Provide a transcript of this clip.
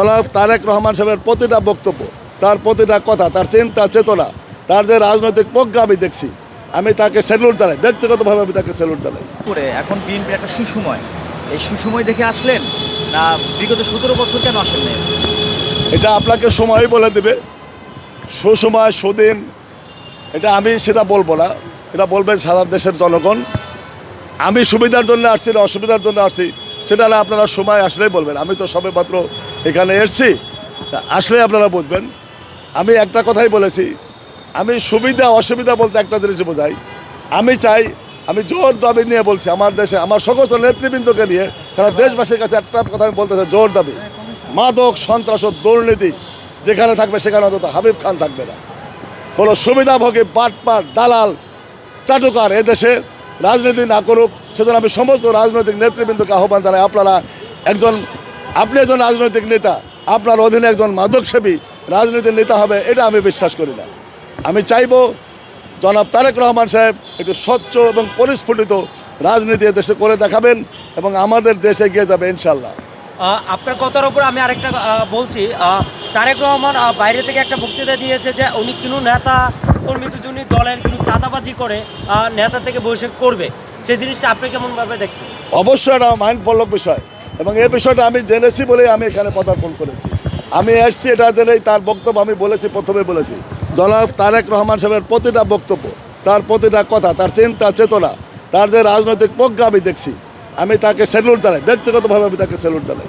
জনাব তারেক রহমান সাহেবের প্রতিটা বক্তব্য তার প্রতিটা কথা তার চিন্তা চেতনা তার যে রাজনৈতিক প্রজ্ঞা আমি দেখছি আমি তাকে স্যালুট জানাই ব্যক্তিগতভাবে আমি তাকে স্যালুট জানাই। করে এখন বিএনপির একটা সুসময় এই সুসময় দেখে আসলেন না বিগত সতেরো বছর কেন আসেন এটা আপনাকে সময় বলে দেবে। সুসময় সুদিন এটা আমি সেটা বলব না এটা বলবেন সারা দেশের জনগণ। আমি সুবিধার জন্য আসছি না অসুবিধার জন্য আসছি সেটা না আপনারা সময় আসলেই বলবেন। আমি তো সবে মাত্র এখানে এসছি। আসলে আপনারা বুঝবেন। আমি একটা কথাই বলেছি। আমি সুবিধা, অসুবিধা বলতে একটা জিনিস বোঝাই। আমি চাই, আমি জোর দাবি নিয়ে বলছি আমার দেশে, আমার সমস্ত নেতৃবৃন্দকে নিয়ে তারা দেশবাসীর কাছে একটা কথা আমি বলতে চাই, জোর দাবি। মাদক, সন্ত্রাস ও দুর্নীতি যেখানে থাকবে সেখানে অন্তত হাবিব খান থাকবে না। কোনো সুবিধাভোগী পাটপাট দালাল, চাটুকার এদেশে রাজনীতি না করুক, সেজন্য আমি সমস্ত রাজনৈতিক নেতৃবৃন্দকে আহ্বান জানাই, আপনারা একজন, আপনি একজন রাজনৈতিক নেতা, আপনার অধীনে একজন মাদকসেবী, রাজনীতির নেতা হবে, এটা আমি বিশ্বাস করি না। আমি চাইব, জনাব তারেক রহমান সাহেব একটু স্বচ্ছ এবং পরিস্ফুটিত রাজনীতি দেশে করে দেখাবেন এবং আমাদের দেশে গিয়ে যাবে ইনশাল্লাহ আপনার কথার উপর আমি আরেকটা বলছি তারেক রহমান বাইরে থেকে একটা বক্তৃতা দিয়েছে যে উনি কোনো নেতা কর্মী দুজনই দলের কোনো চাঁদাবাজি করে নেতা থেকে বৈঠক করবে। সেই জিনিসটা আপনি কেমনভাবে দেখছেন? অবশ্যই এটা মাইন্ড পল্লক বিষয়। এবং এই বিষয়টা আমি জেনেছি বলেই আমি এখানে পদার্পণ করেছি। আমি এসছি এটা জেনেই তার বক্তব্য আমি বলেছি, প্রথমে বলেছি। জনাব তারেক রহমান সাহেবের প্রতিটা বক্তব্য, তার প্রতিটা কথা, তার চিন্তা, চেতনা, তার যে রাজনৈতিক প্রজ্ঞা আমি দেখছি আমি তাকে স্যালুট জানাই ব্যক্তিগতভাবে আমি তাকে স্যালুট জানাই